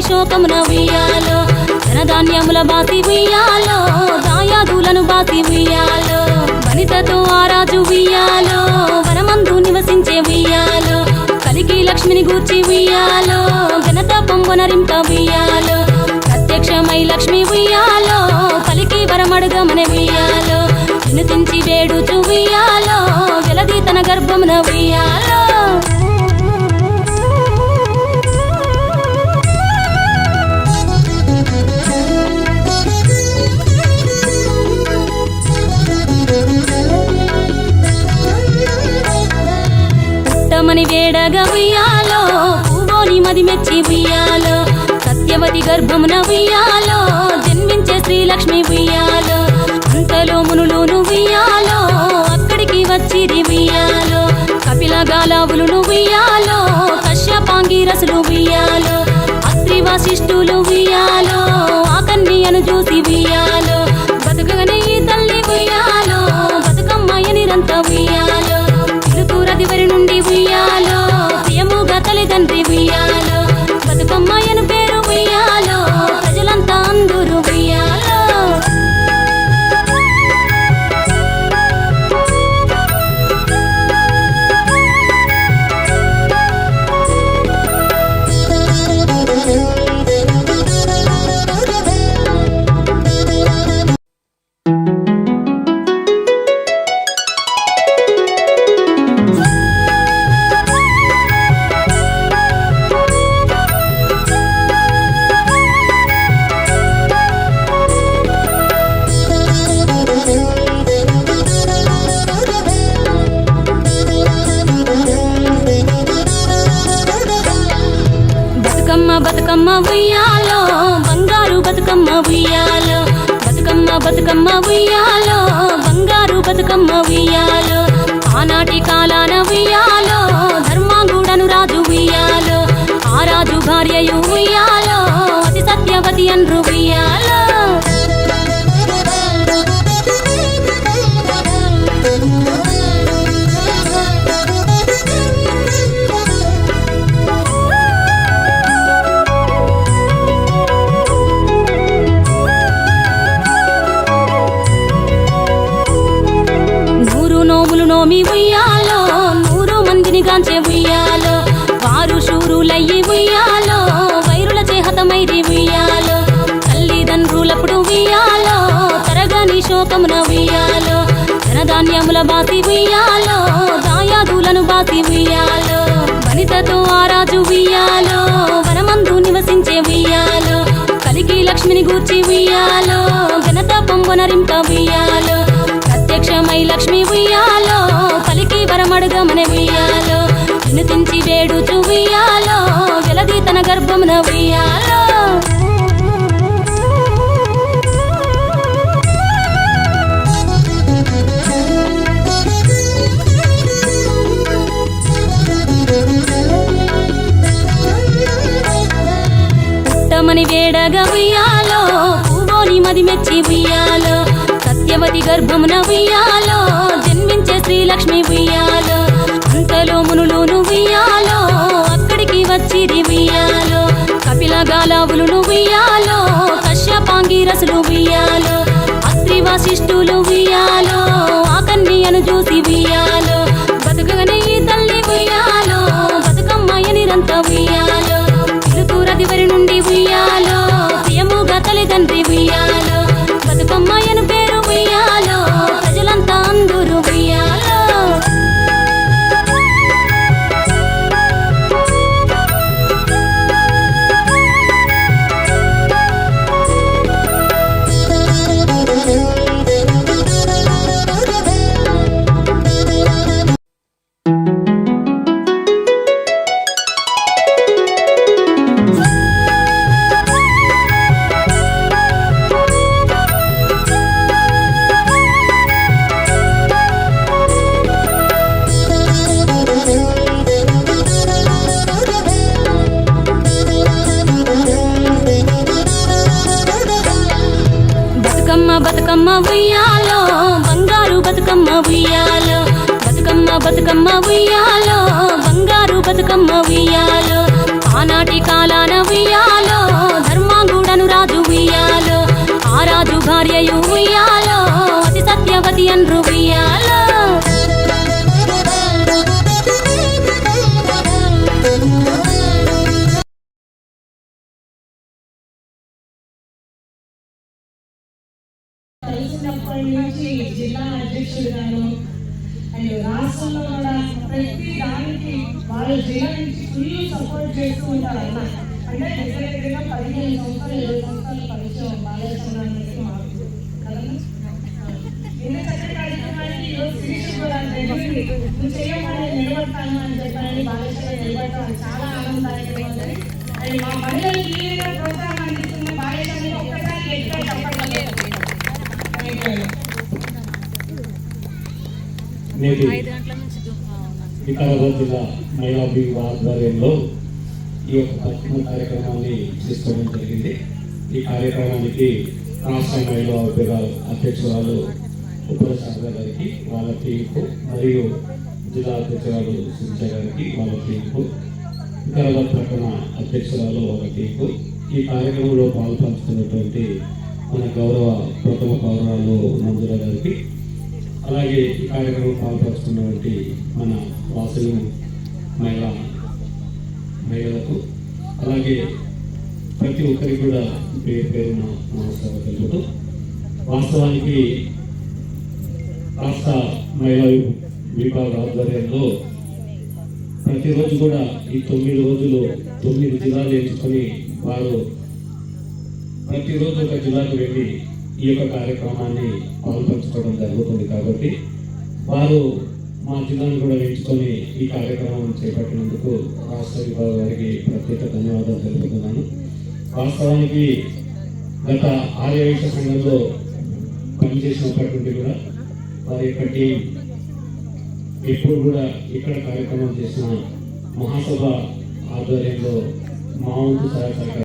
శోకమున ఉయ్యాలో ధనధాన్యముల బాసి ఉయ్యాలో దాయాదులను బాసి ఉయ్యాలో వనితతో ఆరాజు ఉయ్యాలో వనమందు నివసించే ఉయ్యాలో కలిగి లక్ష్మిని గూర్చి ఉయ్యాలో ఘనత పొంగునరింప ఉయ్యాలో ప్రత్యక్షమై లక్ష్మి ఉయ్యాలో కలికి వరమడుగమని ఉయ్యాలో వినుతించి వేడుచు ఉయ్యాలో వెలది తన గర్భమున ఉయ్యాలో పుట్టమని వేడగా ఉయ్యాలో పువ్వోని మది మెచ్చి ఉయ్యాలో సత్యవతి గర్భమున ఉయ్యాలో జన్మించే శ్రీలక్ష్మి ఉయ్యాలో అంతలో మునులును ఉయ్యాలో అక్కడికి వచ్చి ఉయ్యాలో కపిల గాలావులు ఉయ్యాలో కశ్యపాంగి రసులు ఉయ్యాలో అత్రి మందిని ఉయ్యాలో వారు శూరులయ్యి ఉయ్యాలో వైరుల చేహతమైరి ఉయ్యాలో తల్లిదండ్రులప్పుడు ఉయ్యాలో తరగని శోకమున ఉయ్యాలో ధనధాన్యముల బాసి ఉయ్యాలో దాయాదులను బాసి ఉయ్యాలో వనితతో ఆరాజు ఉయ్యాలో వనమందు నివసించే ఉయ్యాలో కలిగి లక్ష్మిని గూర్చి ఉయ్యాలో ఘనత పొంగునరింప ఉయ్యాలో ప్రత్యక్షమై లక్ష్మి ఉయ్యాలో పలికి వరమడుగమని ఉయ్యాలో వినుతించి వేడుచు ఉయ్యాలో వెలది తన గర్భమున ఉయ్యాలో. పుట్టమని వేడగా ఉయ్యాలో పువ్వోని మది మెచ్చి ఉయ్యాలో. సత్యవతి గర్భమున ఉయ్యాలో జన్మించే శ్రీలక్ష్మి ఉయ్యాలో. అంతలో కపిల గాలావులు ఉయ్యాలో కశ్యపాంగి రసులు ఉయ్యాలో అత్రి వశిష్ఠులు ఉయ్యాలో ఆ చూసి ఉయ్యాలో బతుకమ్మ ఉయ్యాలో సపోర్ట్ చేస్తూ ఉంటారు అంటే దగ్గర దగ్గరగా పదిహేను సంవత్సరాలు ఇరవై పరిచయం మాకు కార్యక్రమానికి ఈరోజు శిరీష్ కూడా నువ్వు నిలబడతాను అని చాలా ఆనందదాయకంగా ఉంది అండ్ మా ప్రోత్సాహం అందిస్తున్న ఒక్కసారి నేటి వికారాబాద్ జిల్లా మహిళా విభాగ ఆధ్వర్యంలో ఈ యొక్క బతుకమ్మ కార్యక్రమాన్ని తీసుకోవడం జరిగింది. ఈ కార్యక్రమానికి రాష్ట్ర మహిళా విభాగ అధ్యక్షురాలు ఉప్పల శారద గారికి వాళ్ళ టీంకు మరియు జిల్లా అధ్యక్షురాలు సునీత గారికి వాళ్ళ టీంకు వికారాబాద్ పట్టణ అధ్యక్షురాలు వాళ్ళ టీంకు ఈ కార్యక్రమంలో పాల్పంచుకున్నటువంటి మన గౌరవ ప్రథమ పౌరాలు మంజుల గారికి అలాగే ఈ కార్యక్రమం పాల్పరుచుకున్నటువంటి మన వాసులు మహిళా మహిళలకు అలాగే ప్రతి ఒక్కరికి కూడా పేరు పేరున నమస్కారం తెలుపుతూ వాస్తవానికి రాష్ట్ర మహిళా విభాగ ఆధ్వర్యంలో ప్రతిరోజు కూడా ఈ తొమ్మిది రోజులు తొమ్మిది జిల్లాలు ఎంచుకొని వారు ప్రతిరోజు ఒక జిల్లాకు వెళ్ళి ఈ యొక్క కార్యక్రమాన్ని పాల్పంచుకోవడం జరుగుతుంది కాబట్టి వారు మా జిల్లాను కూడా ఎంచుకొని ఈ కార్యక్రమం చేపట్టినందుకు రాష్ట్ర విభాగ వారికి ప్రత్యేక ధన్యవాదాలు తెలుపుతున్నాను. వాస్తవానికి గత ఆర్యవైశ్య సంఘంలో పనిచేసినప్పటి నుండి కూడా వారి యొక్క టీం ఎప్పుడు కూడా ఇక్కడ కార్యక్రమం చేసిన మహాసభ ఆధ్వర్యంలో మా వంతు సహాయ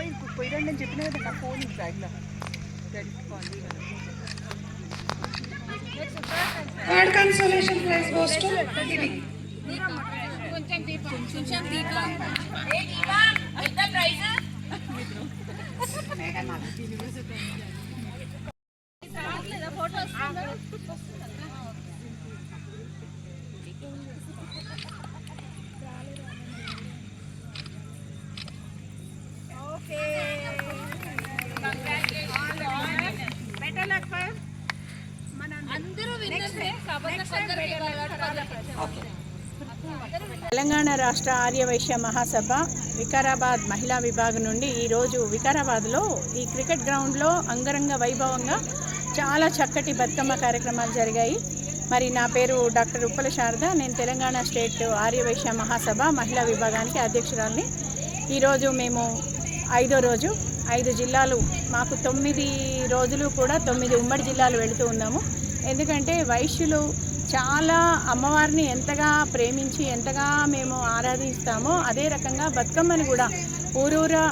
నువ్వు పోయి పోయిరండి అని చెప్పినా కదా నా ఫోన్ బ్యాగ్లో third consolation prize goes to Divi Meghamala Telangana రాష్ట్ర ఆర్యవైశ్య మహాసభ వికారాబాద్ మహిళా విభాగం నుండి ఈరోజు వికారాబాద్లో ఈ క్రికెట్ గ్రౌండ్లో అంగరంగ వైభవంగా చాలా చక్కటి బతుకమ్మ కార్యక్రమాలు జరిగాయి. మరి నా పేరు డాక్టర్ ఉప్పల శారద. నేను తెలంగాణ స్టేట్ ఆర్యవైశ్య మహాసభ మహిళా విభాగానికి అధ్యక్షురాలని. ఈరోజు మేము ఐదో రోజు ఐదు జిల్లాలు మాకు తొమ్మిది రోజులు కూడా తొమ్మిది ఉమ్మడి జిల్లాలు వెళుతూ ఉన్నాము. ఎందుకంటే వైశ్యులు చాలా అమ్మవారిని ఎంతగా ప్రేమించి ఎంతగా మేము ఆరాధిస్తామో అదే రకంగా బతుకమ్మని కూడా ఊరూరా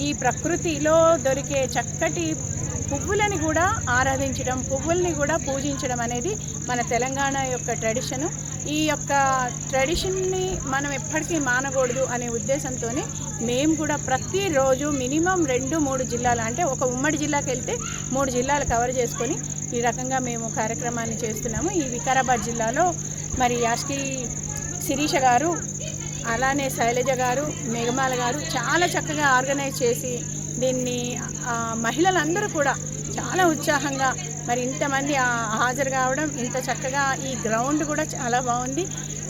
ఈ ప్రకృతిలో దొరికే చక్కటి పువ్వులని కూడా ఆరాధించడం పువ్వుల్ని కూడా పూజించడం అనేది మన తెలంగాణ యొక్క ట్రెడిషను ఈ యొక్క ట్రెడిషన్ని మనం ఎప్పటికీ మానకూడదు అనే ఉద్దేశంతో మేము కూడా ప్రతిరోజు మినిమం రెండు మూడు జిల్లాలు అంటే ఒక ఉమ్మడి జిల్లాకి వెళ్తే మూడు జిల్లాలు కవర్ చేసుకొని ఈ రకంగా మేము కార్యక్రమాన్ని చేస్తున్నాము. ఈ వికారాబాద్ జిల్లాలో మరి యాష్కి శిరీష గారు అలానే శైలజ గారు మేఘమాల గారు చాలా చక్కగా ఆర్గనైజ్ చేసి దీన్ని మహిళలందరూ కూడా చాలా ఉత్సాహంగా మరి ఇంతమంది హాజరు కావడం ఇంత చక్కగా ఈ గ్రౌండ్ కూడా చాలా బాగుంది.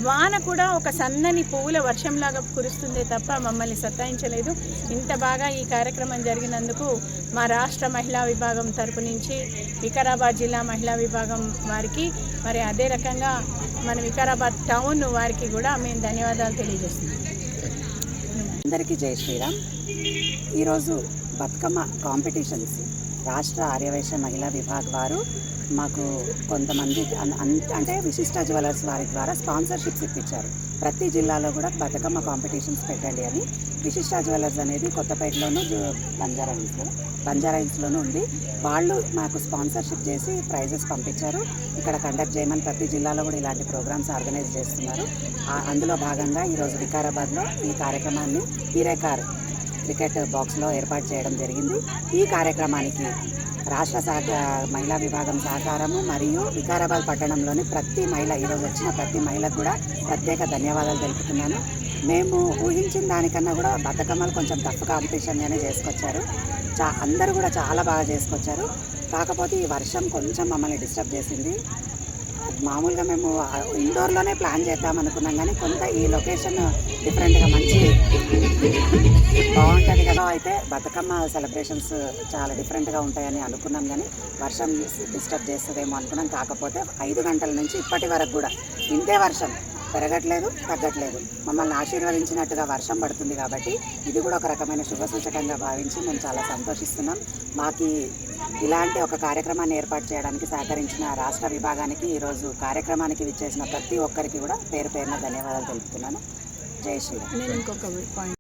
వాన కూడా ఒక సన్నని పువ్వుల వర్షంలాగా కురుస్తుందే తప్ప మమ్మల్ని సత్తాయించలేదు ఇంత బాగా ఈ కార్యక్రమం జరిగినందుకు మా రాష్ట్ర మహిళా విభాగం తరపు నుంచి వికారాబాద్ జిల్లా మహిళా విభాగం వారికి మరి అదే రకంగా మన వికారాబాద్ టౌన్ వారికి కూడా మేము ధన్యవాదాలు తెలియజేస్తున్నాం. అందరికీ జై శ్రీరామ్. ఈరోజు బతుకమ్మ కాంపిటీషన్స్. రాష్ట్ర ఆర్యవైశ్య మహిళా విభాగ్ వారు మాకు కొంతమంది అన్- అన్- అంటే విశిష్ట జ్యువెలర్స్ వారి ద్వారా స్పాన్సర్షిప్స్ ఇప్పించారు. ప్రతి జిల్లాలో కూడా బతుకమ్మ కాంపిటీషన్స్ పెట్టండి అని విశిష్ట జ్యువెలర్స్ అనేది కొత్తపేటలోను జు- బంజారా హిల్స్లో బంజారా హిల్స్లోనూ ఉంది. వాళ్ళు మాకు స్పాన్సర్షిప్ చేసి ప్రైజెస్ పంపించారు. ఇక్కడ కండక్ట్ చేయమని ప్రతి జిల్లాలో కూడా ఇలాంటి ప్రోగ్రామ్స్ ఆర్గనైజ్ చేస్తున్నారు. అందులో భాగంగా ఈరోజు వికారాబాద్లో ఈ కార్యక్రమాన్ని హీరేకార్ క్రికెట్ బాక్స్లో ఏర్పాటు చేయడం జరిగింది. ఈ కార్యక్రమానికి రాష్ట్ర సహకార మహిళా విభాగం సహకారము మరియు వికారాబాద్ పట్టణంలోని ప్రతి మహిళ ఈరోజు వచ్చిన ప్రతి మహిళకు కూడా ప్రత్యేక ధన్యవాదాలు తెలుపుతున్నాను. మేము ఊహించిన దానికన్నా కూడా బతుకమ్మలు కొంచెం టఫ్ కాంపిటీషన్గానే చేసుకొచ్చారు. చా అందరూ కూడా చాలా బాగా చేసుకొచ్చారు. కాకపోతే ఈ వర్షం కొంచెం మమ్మల్ని డిస్టర్బ్ చేసింది. మామూలుగా మేము ఇండోర్లోనే ప్లాన్ చేద్దాం అనుకున్నాం కానీ కొంత ఈ లొకేషన్ డిఫరెంట్గా మంచి బాగుంటుంది కదా. అయితే బతుకమ్మ సెలబ్రేషన్స్ చాలా డిఫరెంట్గా ఉంటాయని అనుకున్నాం కానీ వర్షం డిస్టర్బ్ చేస్తుందేమో అనుకున్నాం. కాకపోతే ఐదు గంటల నుంచి ఇప్పటి వరకు కూడా ఇంతే వర్షం. పెరగట్లేదు తగ్గట్లేదు. మమ్మల్ని ఆశీర్వదించినట్టుగా వర్షం పడుతుంది కాబట్టి ఇది కూడా ఒక రకమైన శుభ సూచకంగా భావించి మేము చాలా సంతోషిస్తున్నాం. మాకు ఇలాంటి ఒక కార్యక్రమాన్ని ఏర్పాటు చేయడానికి సహకరించిన రాష్ట్ర విభాగానికి ఈరోజు కార్యక్రమానికి విచ్చేసిన ప్రతి ఒక్కరికి కూడా పేరు పేరున ధన్యవాదాలు తెలుపుతున్నాను. జై శ్రీరామ్.